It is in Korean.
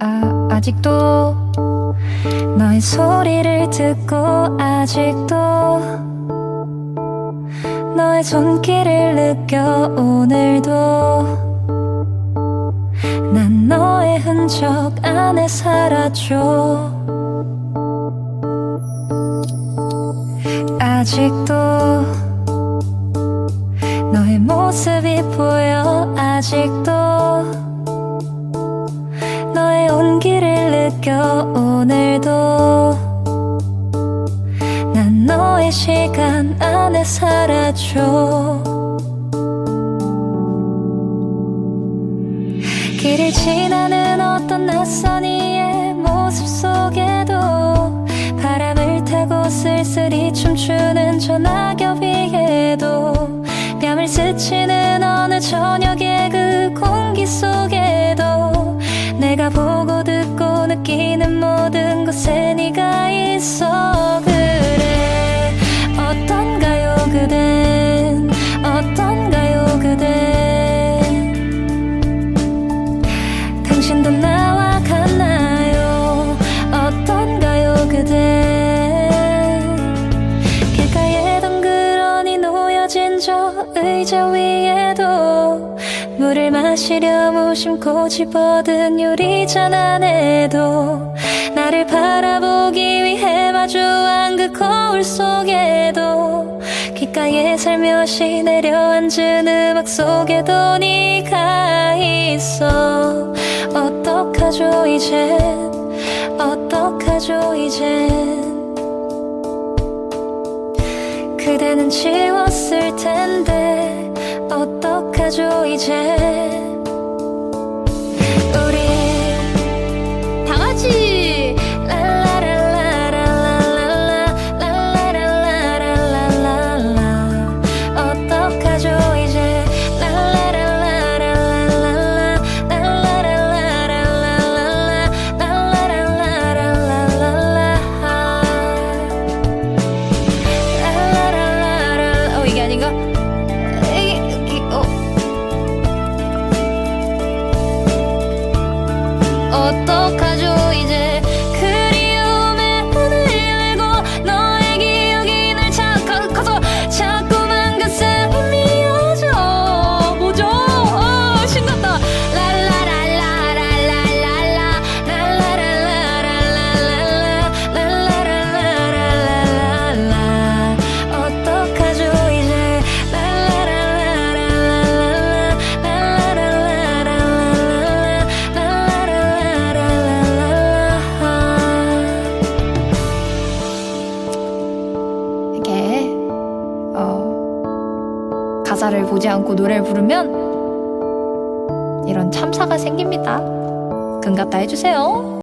아, 아직도 너의 소리를 듣고 아직도 너의 손길을 느껴 오늘도 난 너의 흔적 안에 살아줘. 아직도 너의 모습이 보여. 아직도 느껴 오늘도. 난 너의 시간 안에 살아줘 길을 지나는 어떤 낯선 이의 모습 속에도 바람을 타고 쓸쓸히 춤추는 저 낙엽 위에도 뺨을 스치는 어느 저녁의 그 공기 속에 당신도 나와 같나요? 어떤가요 그댄 길가에 덩그러니 놓여진 저 의자 위에도 물을 마시려 무심코 집어든 유리잔 안에도 나를 바라보기 위해 마주한 그 거울 속에도 귓가에 살며시 내려앉은 음악 속에도 네가 있어 이젠 어떡하죠 이젠? 그대는 지웠을 텐데 어떡하죠 이제 音 가사를 보지 않고 노래를 부르면 이런 참사가 생깁니다. 금 갖다 해주세요.